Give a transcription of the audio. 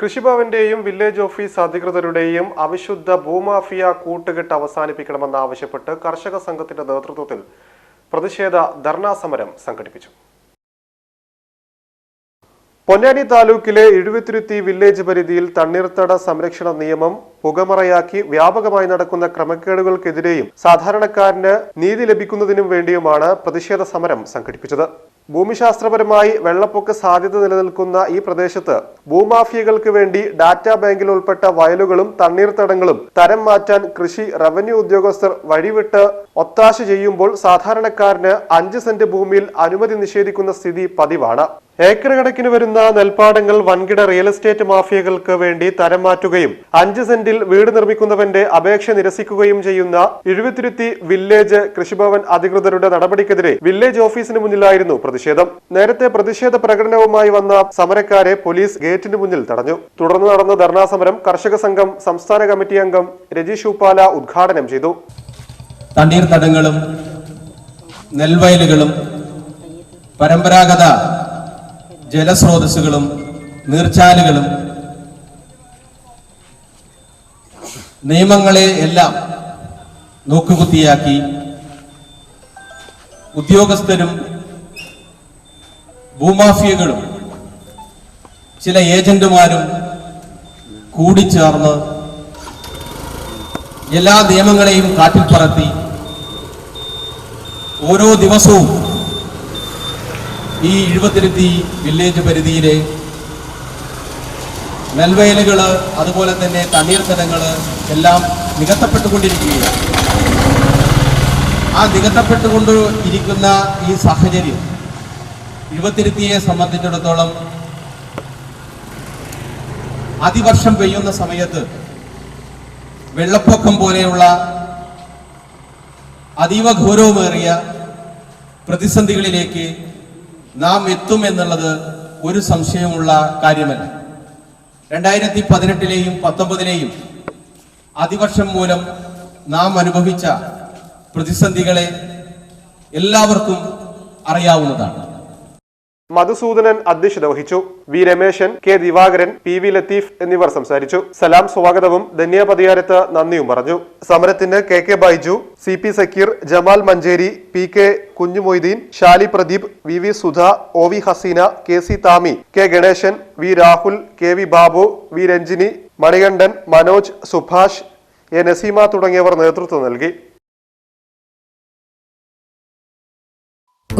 കൃഷിഭവന്റെയും village office അധികൃതരുടെയും അവിശുദ്ധ ഭൂമാഫിയ കൂട്ടുകെട്ട് അവസാനിപ്പിക്കണമെന്നാവശ്യപ്പെട്ട് കർഷക സംഘത്തിന്റെ നേതൃത്വത്തിൽ പ്രതിഷേധ ധർണാ സമരം സംഘടിപ്പിച്ചു. പൊന്നാനി താലൂക്കിലെ എഴുപത്തിരുത്തി വില്ലേജ് പരിധിയിൽ തണ്ണീർത്തട സംരക്ഷണ നിയമം പുകമറയാക്കി വ്യാപകമായി നടക്കുന്ന ക്രമക്കേടുകൾക്കെതിരെയും സാധാരണക്കാരന് നീതി ലഭിക്കുന്നതിനും വേണ്ടിയുമാണ് പ്രതിഷേധ സമരം സംഘടിപ്പിച്ചത്. ഭൂമിശാസ്ത്രപരമായി വെള്ളപ്പൊക്ക സാധ്യത നിലനിൽക്കുന്ന ഈ പ്രദേശത്ത് ഭൂമാഫിയകൾക്ക് വേണ്ടി ഡാറ്റാ ബാങ്കിൽ ഉൾപ്പെട്ട വയലുകളും തണ്ണീർത്തടങ്ങളും തരം മാറ്റാൻ കൃഷി റവന്യൂ ഉദ്യോഗസ്ഥർ വഴിവിട്ട് ഒത്താശ ചെയ്യുമ്പോൾ സാധാരണക്കാരന് അഞ്ച് സെന്റ് ഭൂമിയിൽ അനുമതി നിഷേധിക്കുന്ന സ്ഥിതി പതിവാണ്. ഏക്കർ കണക്കിന് വരുന്ന നെൽപ്പാടങ്ങൾ വൻകിട റിയൽ എസ്റ്റേറ്റ് മാഫിയകൾക്ക് വേണ്ടി തരം മാറ്റുകയും അഞ്ച് സെന്റിൽ വീട് നിർമ്മിക്കുന്നവന്റെ അപേക്ഷ നിരസിക്കുകയും ചെയ്യുന്ന എഴുപത്തിരുത്തി വില്ലേജ് കൃഷിഭവൻ അധികൃതരുടെ നടപടിക്കെതിരെ വില്ലേജ് ഓഫീസിന് മുന്നിലായിരുന്നു പ്രതിഷേധം. നേരത്തെ പ്രതിഷേധ പ്രകടനവുമായി വന്ന സമരക്കാരെ പോലീസ് ഗേറ്റിന് മുന്നിൽ തടഞ്ഞു. തുടർന്ന് നടന്ന ധർണാ സമരം കർഷക സംഘം സംസ്ഥാന കമ്മിറ്റി അംഗം രജീഷ് ഉപ്പാല ഉദ്ഘാടനം ചെയ്തു. തണ്ണീർത്തടങ്ങളും നെൽവയലുകളും പരമ്പരാഗത ജലസ്രോതസ്സുകളും നീർച്ചാലുകളും നിയമങ്ങളെ എല്ലാം നോക്കുകുത്തിയാക്കി ഉദ്യോഗസ്ഥരും ഭൂമാഫിയകളും ചില ഏജന്റുമാരും കൂടിച്ചേർന്ന് എല്ലാ നിയമങ്ങളെയും കാറ്റിൽ പറത്തി ഓരോ ദിവസവും ഈ എഴുപത്തിരുത്തി വില്ലേജ് പരിധിയിലെ നെൽവയലുകൾ അതുപോലെ തന്നെ തണ്ണീർത്തടങ്ങൾ എല്ലാം നികത്തപ്പെട്ടുകൊണ്ടിരിക്കുകയാണ്. ആ നികത്തപ്പെട്ടുകൊണ്ട് ഇരിക്കുന്ന ഈ സാഹചര്യം എഴുപത്തിരുത്തിയെ സംബന്ധിച്ചിടത്തോളം അതിവർഷം പെയ്യുന്ന സമയത്ത് വെള്ളപ്പൊക്കം പോലെയുള്ള അതീവ ഗൗരവമേറിയ പ്രതിസന്ധികളിലേക്ക് നാം എത്തും എന്നുള്ളത് ഒരു സംശയമുള്ള കാര്യമല്ല. രണ്ടായിരത്തി പതിനെട്ടിലെയും പത്തൊമ്പതിലെയും അതിവർഷം മൂലം നാം അനുഭവിച്ച പ്രതിസന്ധികളെ എല്ലാവർക്കും അറിയാവുന്നതാണ്. മധുസൂദനൻ അധ്യക്ഷത വഹിച്ചു V. Rameshan K. Divakaran P. V. Latheef എന്നിവർ സംസാരിച്ചു. സലാം സ്വാഗതവും ധന്യ പതിയാരത്ത് നന്ദിയും പറഞ്ഞു. സമരത്തിന് K. K. Baiju C. P. Sakkeer Jamal Manjeri P. K. Kunhumoideen Shali Pradeep V. V. Sudha O. V. Haseena K. C. Thami K. Ganeshan V. Rahul K. V. Babu V. Ranjini Manikandan Manoj Subhash A. Naseema തുടങ്ങിയവർ നേതൃത്വം നൽകി.